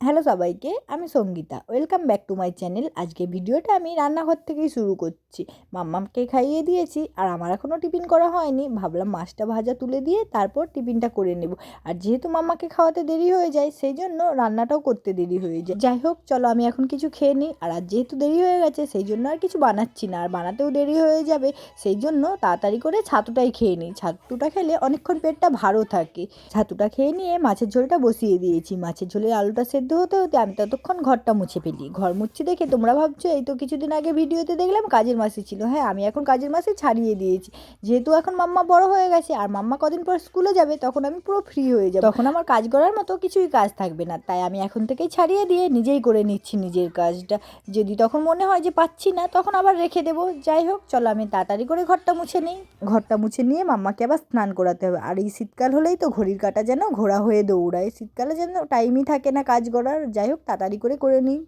Hello সবাইকে, আমি Sangeeta. Welcome back to my channel আজকে ভিডিওটা আমি রান্নাঘর থেকেই শুরু করছি। মাম্মামকে খাইয়ে দিয়েছি, আর আমার এখনও টিফিন করা হয়নি। ভাবলাম মাছটা ভাজা তুলে দিয়ে তারপর টিফিনটা করে নেব। আর যেহেতু মাম্মাকে খাওয়াতে দেরি হয়ে যায়, সেই জন্য রান্নাটাও করতে দেরি হয়ে যায়। যাই হোক, চলো আমি এখন কিছু খেয়ে নিই। আর আজ যেহেতু দেরি হয়ে গেছে, সেই জন্য আর কিছু বানাচ্ছি না। আর বানাতেও দেরি হয়ে যাবে, সেই জন্য তাড়াতাড়ি করে ছাতুটাই খেয়ে নিই। ছাতুটা খেলে অনেকক্ষণ পেটটা ভালো থাকে। ছাতুটা খেয়ে নিয়ে মাছের ঝোলটা বসিয়ে দিয়েছি। মাছের ঝোলের আলুটা সেদ্ধ হতে হতে আমি ততক্ষণ ঘরটা মুছে ফেলি। ঘর মুছছি দেখে তোমরা ভাবছ, এই তো কিছুদিন আগে ভিডিওতে দেখলাম কাজের মাসি ছিল। হ্যাঁ আমি এখন কাজের মাসে ছাড়িয়ে দিয়েছি। যেহেতু এখন মাম্মা বড় হয়ে গেছে, আর মাম্মা কদিন পর স্কুলে যাবে, তখন আমি পুরো ফ্রি হয়ে যাব। তখন আমার কাজ করার মতো কিছুই কাজ থাকবে না। তাই আমি এখন থেকেই ছাড়িয়ে দিয়ে নিজেই করে নিচ্ছি নিজের কাজটা। যদি তখন মনে হয় যে পাচ্ছি না, তখন আবার রেখে দেবো। যাই হোক, চলো আমি তাড়াতাড়ি করে ঘরটা মুছে নিই। ঘরটা মুছে নিয়ে মাম্মাকে আবার স্নান করাতে হবে। আর এই শীতকাল হলেই তো ঘড়ির কাটা যেন ঘোরা হয়ে দৌড়ায়। শীতকালে যেন টাইমই থাকে না কাজ করার, যাই হোক তাড়াতাড়ি করে করে নিই।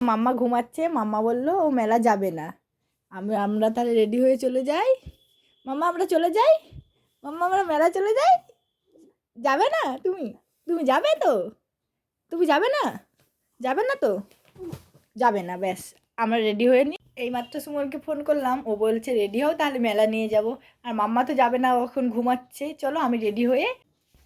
মাম্মা ঘুমাচ্ছে, মাম্মা বলল, ও মেলা যাবে না। আমরা আমরা তাহলে রেডি হয়ে চলে যাই। মাম্মা, আমরা চলে যাই? মাম্মা, আমরা মেলা চলে যাই? যাবে না তুমি? তুমি যাবে তো? তুমি যাবে না? যাবে না তো? যাবে না, ব্যাস, আমরা রেডি হয়ে নিই। এইমাত্র সুমনকে ফোন করলাম, ও বলছে রেডি হও, তাহলে মেলা নিয়ে যাব। আর মাম্মা তো যাবে না, ও এখন ঘুমাচ্ছে। চলো, আমি রেডি হয়ে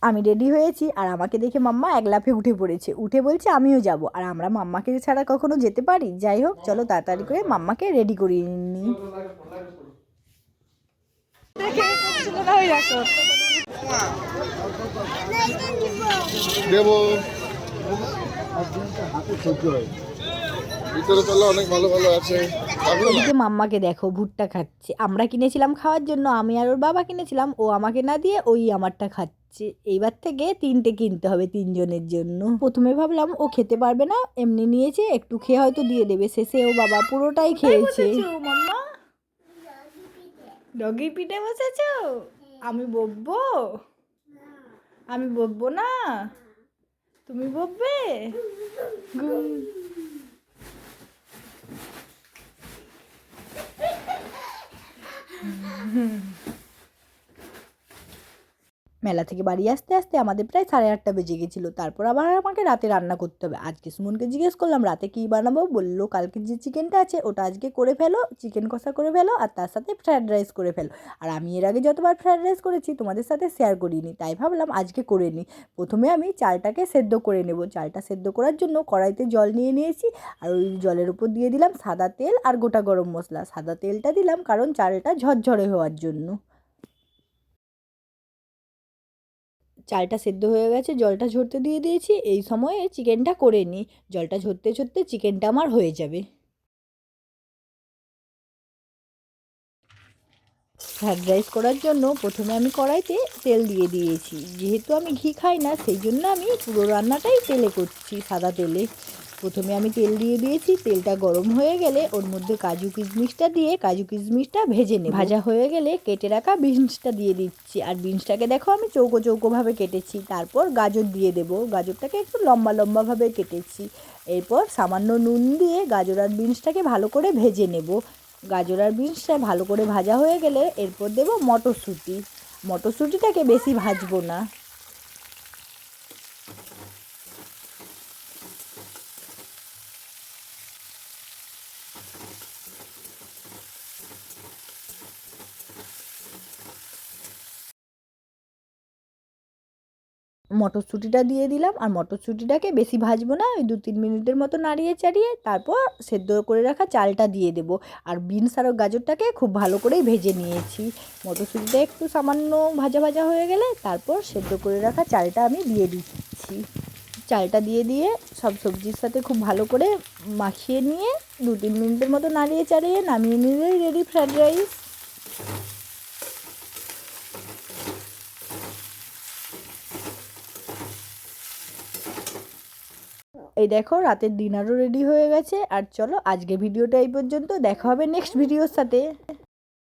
আমি রেডি হয়েছি আর আমাকে দেখে মাম্মা এক লাফে উঠে পড়েছে। উঠে বলছে আমিও যাব। আর আমরা মাম্মাকে ছাড়া কখনো যেতে পারি? যাই হোক চলো তাড়াতাড়ি করে মাম্মাকে রেডি করিয়ে নিই। দেবো। ভিতরে তলা অনেক ভালো ভালো আছে। এদিকে মাম্মাকে দেখো ভুট্টা খাচ্ছে। আমরা কিনেছিলাম খাওয়ার জন্য আমি আর ওর বাবা কিনেছিলাম ও আমাকে না দিয়ে ওই আমারটা খাচ্ছে। এইবার থেকে তিনটে কিনতে হবে তিনজনের জন্য। প্রথমে ভাবলাম ও খেতে পারবে না এমনি নিয়েছে একটু খেয়ে হয়তো দিয়ে দেবে। শেষে ও বাবা পুরোটাই খেয়েছে। মাম্মা? ডগি পিঠে বসেছো? আমি বকবো? আমি বকবো না? তুমি বকবে? মেলা থেকে বাড়ি আসতে আসতে আমাদের প্রায় সাড়ে আটটা বেজে গেছিল। তারপর আবার আমাকে রাতে রান্না করতে হবে। আজকে সুমনকে জিজ্ঞেস করলাম, রাতে কী বানাবো? বলল, কালকে যে চিকেনটা আছে, ওটা আজকে করে ফেলো, চিকেন কষা করে ফেলো, আর তার সাথে ফ্রায়েড রাইস করে ফেলো। আর আমি এর আগে যতবার ফ্রায়েড রাইস করেছি, তোমাদের সাথে শেয়ার করিনি, তাই ভাবলাম আজকে করে নিই। প্রথমে আমি চালটাকে সেদ্ধ করে নেব। চালটা সেদ্ধ করার জন্য কড়াইতে জল নিয়ে নিয়েছি, আর ওই জলের উপর দিয়ে দিলাম সাদা তেল আর গোটা গরম মশলা। সাদা তেলটা দিলাম কারণ চালটা ঝরঝরে হওয়ার জন্য। চালটা সেদ্ধ হয়ে গেছে, জলটা ঝরতে দিয়ে দিয়েছি, এই সময়ে চিকেনটা করে নিই। জলটা ঝরতে ঝরতে চিকেনটা আমার হয়ে যাবে। ফ্রায়েড রাইস করার জন্য প্রথমে আমি কড়াইতে তেল দিয়ে দিয়েছি। যেহেতু আমি ঘি খাই না, সেই জন্য আমি পুরো রান্নাটাই তেলে করছি, সাদা তেলে। প্রথমে আমি তেল দিয়ে দিয়েছি, তেলটা গরম হয়ে গেলে ওর মধ্যে কাজু কিশমিশটা দিয়ে, কাজু কিশমিশটা ভেজে নেব। ভাজা হয়ে গেলে কেটে রাখা বিনসটা দিয়ে দিচ্ছি। আর বিনসটাকে দেখো আমি চৌকো চৌকোভাবে কেটেছি। তারপর গাজর দিয়ে দেব। গাজরটাকে একটু লম্বা লম্বাভাবে কেটেছি। এরপর সামান্য নুন দিয়ে গাজর আর বিনসটাকে ভালো করে ভেজে নেব। গাজর আর বিনসটা ভালো করে ভাজা হয়ে গেলে এরপর দেব মটরশুঁটি। মটরশুঁটিটাকে বেশি ভাজবো না। মটরশুঁটিটা দিয়ে দিলাম আর মটরশুঁটিটাকে বেশি ভাজবো না, ওই দু তিন মিনিটের মতো নাড়িয়ে চাড়িয়ে তারপর সেদ্ধ করে রাখা চালটা দিয়ে দেবো। আর বিনস আর গাজরটাকে খুব ভালো করেই ভেজে নিয়েছি। মটরশুঁটিটা একটু সামান্য ভাজা ভাজা হয়ে গেলে তারপর সেদ্ধ করে রাখা চালটা আমি দিয়ে দিচ্ছি। চালটা দিয়ে দিয়ে সব সবজির সাথে খুব ভালো করে মাখিয়ে নিয়ে দু তিন মিনিটের মতো নাড়িয়ে চাড়িয়ে নামিয়ে নিলেই রেডি ফ্রায়েড রাইস এই দেখো, রাতের ডিনারও রেডি হয়ে গেছে। আর চলো আজকে ভিডিওটা এই পর্যন্ত। দেখা হবে নেক্সট ভিডিওর সাথে।